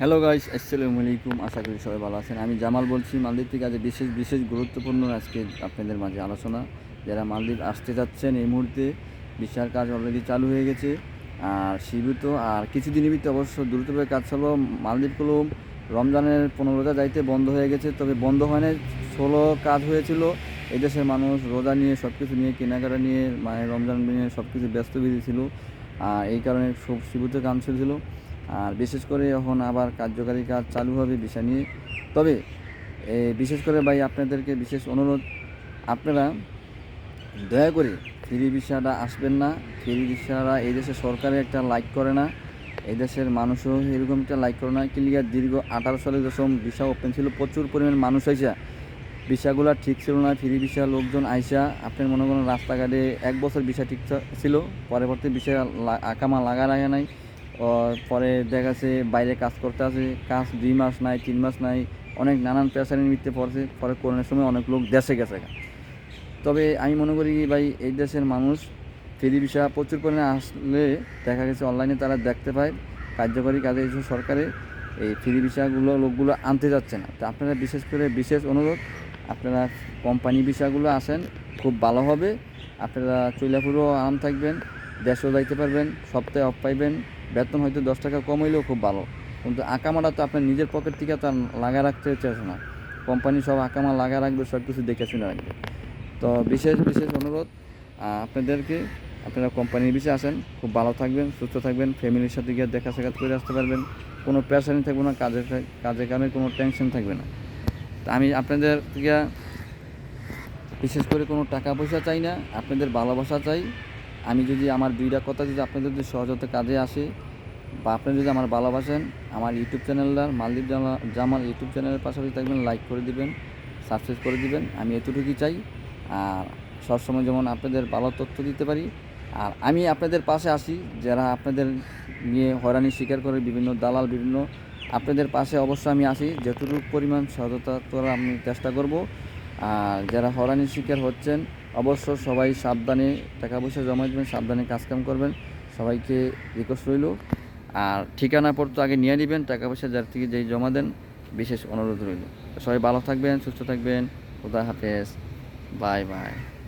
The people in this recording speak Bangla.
হ্যালো গাইস আসসালামু আলাইকুম আশা করি সবাই ভালো আছেন। আমি জামাল বলছি, মালদ্বীপ থেকে আজ বিশেষ বিশেষ গুরুত্বপূর্ণ আজকে আপনাদের মাঝে আলোচনা। যারা মালদ্বীপ আসতে যাচ্ছেন এই মুহূর্তে ভিসার কাজ অলরেডি চালু হয়ে গেছে। আর সীমিত, আর কিছুদিনের ভিতরে অবশ্য দ্রুতভাবে কাজ চালু মালদ্বীপগুলো রমজানের পনেরো রোজা যাইতে বন্ধ হয়ে গেছে, তবে বন্ধ হয় না ষোলো কাজ হয়েছিল। এই দেশের মানুষ রোজা নিয়ে সব কিছু নিয়ে, কেনাকাটা নিয়ে মানে রমজান নিয়ে সব কিছু ব্যস্ত বিধি ছিল। আর এই কারণে সব সীমিত কাজ চলছিল। আর বিশেষ করে এখন আবার কার্যকারী কাজ চালু হবে বিষয় নিয়ে। তবে বিশেষ করে ভাই আপনাদেরকে বিশেষ অনুরোধ, আপনারা দয়া করে ফ্রি ভিসাটা আসবেন না। ফ্রি ভিসারা এই দেশের সরকারে একটা লাইক করে না। এই দেশের মানুষও এরকম একটা লাইক করে না। ক্লিয়ার দীর্ঘ আঠারো সালে যখন ভিসা ওপেন ছিল, প্রচুর পরিমাণ মানুষ আইসা। ভিসাগুলো ঠিক ছিল না, ফ্রি ভিসা লোকজন আইসা। আপনার মনে করেন রাস্তাঘাটে এক বছর ভিসা ঠিক ছিল, পরবর্তী ভিসা আকামা লাগা রাখে নাই। পরে দেখা বাইরে কাজ করতে আছে, কাজ দুই মাস নাই, তিন মাস নাই, অনেক নানান পেশারের নিমিত্তে পড়ছে, পরে করোনার সময় অনেক লোক দেশে গেছে তবে আমি মনে করি ভাই, এই দেশের মানুষ ফ্রি ভিসা প্রচুর পরিমাণে আসলে দেখা গেছে অনলাইনে তারা দেখতে পায়, কার্যকরী কাজে এসে সরকারে এই ফ্রি ভিসাগুলো লোকগুলো আনতে যাচ্ছে না। তো আপনারা বিশেষ করে বিশেষ অনুরোধ, আপনারা কোম্পানি ভিসাগুলো আসেন, খুব ভালো হবে, আপনারা চৈলাপুরও আরাম থাকবেন, দেশও যাইতে পারবেন, সপ্তাহে অফ পাইবেন বেতন হয়তো দশ টাকা কম হইলেও খুব ভালো। কিন্তু আকামাটা তো আপনার নিজের পকেট থেকে তো লাগা রাখতে চাইছে না। কোম্পানি সব আকামা লাগা রাখবে সব কিছু দেখে শুনে রাখবে। তো বিশেষ বিশেষ অনুরোধ আপনাদেরকে আপনারা কোম্পানির বিষয়ে আসেন, খুব ভালো থাকবেন, সুস্থ থাকবেন ফ্যামিলির সাথে গিয়ে দেখা সাক্ষাৎ করে আসতে পারবেন। কোনো প্রেশানি থাকবে না, কাজের কাজের কারণে কোনো টেনশন থাকবে না। তা আমি আপনাদের থেকে বিশেষ করে কোনো টাকা পয়সা চাই না, আপনাদের ভালোবাসা চাই। আমি যদি আমার দুইটা কথা যদি আপনাদের যদি সহজতে কাজে আসে বা আপনি যদি আমার ভালোবাসেন, আমার ইউটিউব চ্যানেলটার মালদ্বীপ জামা, জামাল ইউটিউব চ্যানেলের পাশাপাশি থাকবেন লাইক করে দিবেন সাবস্ক্রাইব করে দিবেন। আমি এতটুকুই চাই। আর সবসময় যেমন আপনাদের ভালো তথ্য দিতে পারি। আর আমি আপনাদের পাশে আসি, যারা আপনাদের নিয়ে হয়রানি স্বীকার করে বিভিন্ন দালাল, বিভিন্ন আপনাদের পাশে অবশ্যই আমি আসি। যতটুকু পরিমাণ সহজতা তোরা আমি চেষ্টা করব। আর যারা হয়রানির শিকার হচ্ছেন অবশ্য সবাই সাবধানে টাকা পয়সা জমা দেবেন, সাবধানে কাজকাম করবেন। সবাইকে রিকোয়েস্ট রইল। আর ঠিকানা পত্র আগে নিয়ে নেবেন, টাকা পয়সা যার থেকে যেই জমা দেন, বিশেষ অনুরোধ রইল। সবাই ভালো থাকবেন, সুস্থ থাকবেন। খুদা হাফেজ। Bye bye.